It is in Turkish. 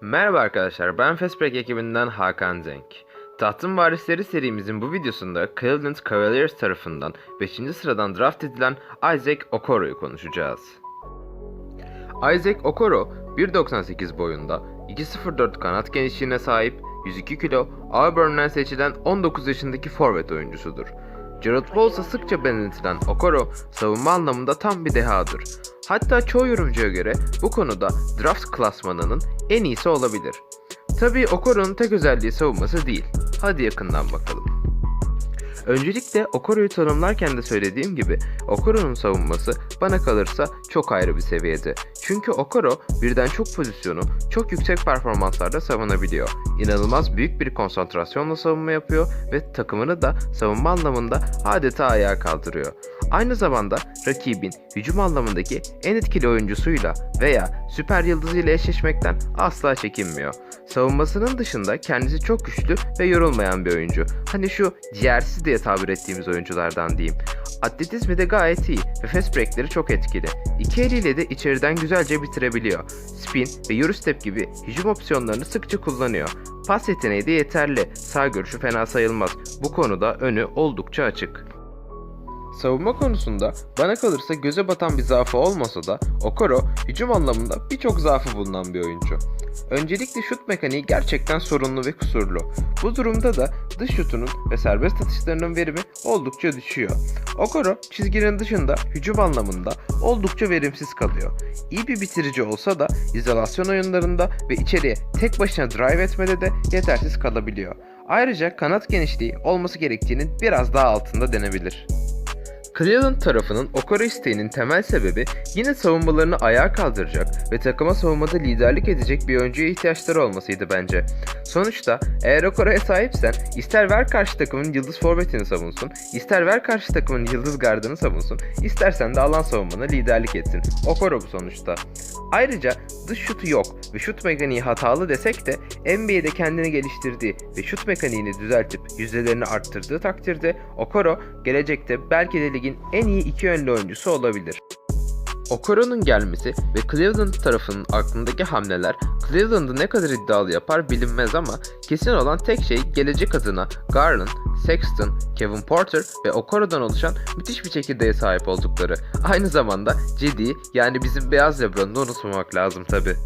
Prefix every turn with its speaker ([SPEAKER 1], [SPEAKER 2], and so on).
[SPEAKER 1] Merhaba arkadaşlar, ben Fastbreak ekibinden Hakan Zenk. Tahtın Varisleri serimizin bu videosunda Cleveland Cavaliers tarafından 5. sıradan draft edilen Isaac Okoro'yu konuşacağız. Isaac Okoro 1.98 boyunda, 2.04 kanat genişliğine sahip, 102 kilo, Auburn'dan seçilen 19 yaşındaki forvet oyuncusudur. Jared Wales'a sıkça benimsetilen Okoro, savunma anlamında tam bir dehadır. Hatta çoğu yorumcuya göre bu konuda draft klasmanının en iyisi olabilir. Tabii Okoro'nun tek özelliği savunması değil. Hadi yakından bakalım. Öncelikle Okoro'yu tanımlarken de söylediğim gibi Okoro'nun savunması bana kalırsa çok ayrı bir seviyede. Çünkü Okoro birden çok pozisyonu çok yüksek performanslarda savunabiliyor. İnanılmaz büyük bir konsantrasyonla savunma yapıyor ve takımını da savunma anlamında adeta ayağa kaldırıyor. Aynı zamanda rakibin hücum anlamındaki en etkili oyuncusuyla veya süper yıldızıyla eşleşmekten asla çekinmiyor. Savunmasının dışında kendisi çok güçlü ve yorulmayan bir oyuncu. Hani şu ciğersiz diye tabir ettiğimiz oyunculardan diyeyim. Atletizmi de gayet iyi ve fast breakleri çok etkili. İki eliyle de içeriden güzelce bitirebiliyor. Spin ve Eurostep gibi hücum opsiyonlarını sıkça kullanıyor. Pas yeteneği de yeterli. Sağ görüşü fena sayılmaz. Bu konuda önü oldukça açık. Savunma konusunda bana kalırsa göze batan bir zaafı olmasa da Okoro hücum anlamında birçok zaafı bulunan bir oyuncu. Öncelikle şut mekaniği gerçekten sorunlu ve kusurlu. Bu durumda da dış şutunun ve serbest atışlarının verimi oldukça düşüyor. Okoro çizginin dışında hücum anlamında oldukça verimsiz kalıyor. İyi bir bitirici olsa da izolasyon oyunlarında ve içeriye tek başına drive etmede de yetersiz kalabiliyor. Ayrıca kanat genişliği olması gerektiğinin biraz daha altında denebilir. Cleveland tarafının Okoro isteğinin temel sebebi yine savunmalarını ayağa kaldıracak ve takıma savunmada liderlik edecek bir oyuncuya ihtiyaçları olmasıydı bence. Sonuçta eğer Okoro'ya sahipsen ister ver karşı takımın yıldız forvetini savunsun, ister ver karşı takımın yıldız gardını savunsun, istersen de alan savunmana liderlik etsin. Okoro bu sonuçta. Ayrıca dış şutu yok ve şut mekaniği hatalı desek de NBA'de kendini geliştirdiği ve şut mekaniğini düzeltip yüzdelerini arttırdığı takdirde Okoro gelecekte belki de ligin en iyi iki yönlü oyuncusu olabilir. Okoro'nun gelmesi ve Cleveland tarafının aklındaki hamleler Cleveland'ı ne kadar iddialı yapar bilinmez ama kesin olan tek şey gelecek adına Garland, Sexton, Kevin Porter ve Okoro'dan oluşan müthiş bir çekirdeğe sahip oldukları. Aynı zamanda Cedi yani bizim beyaz Lebron'u unutmamak lazım tabi.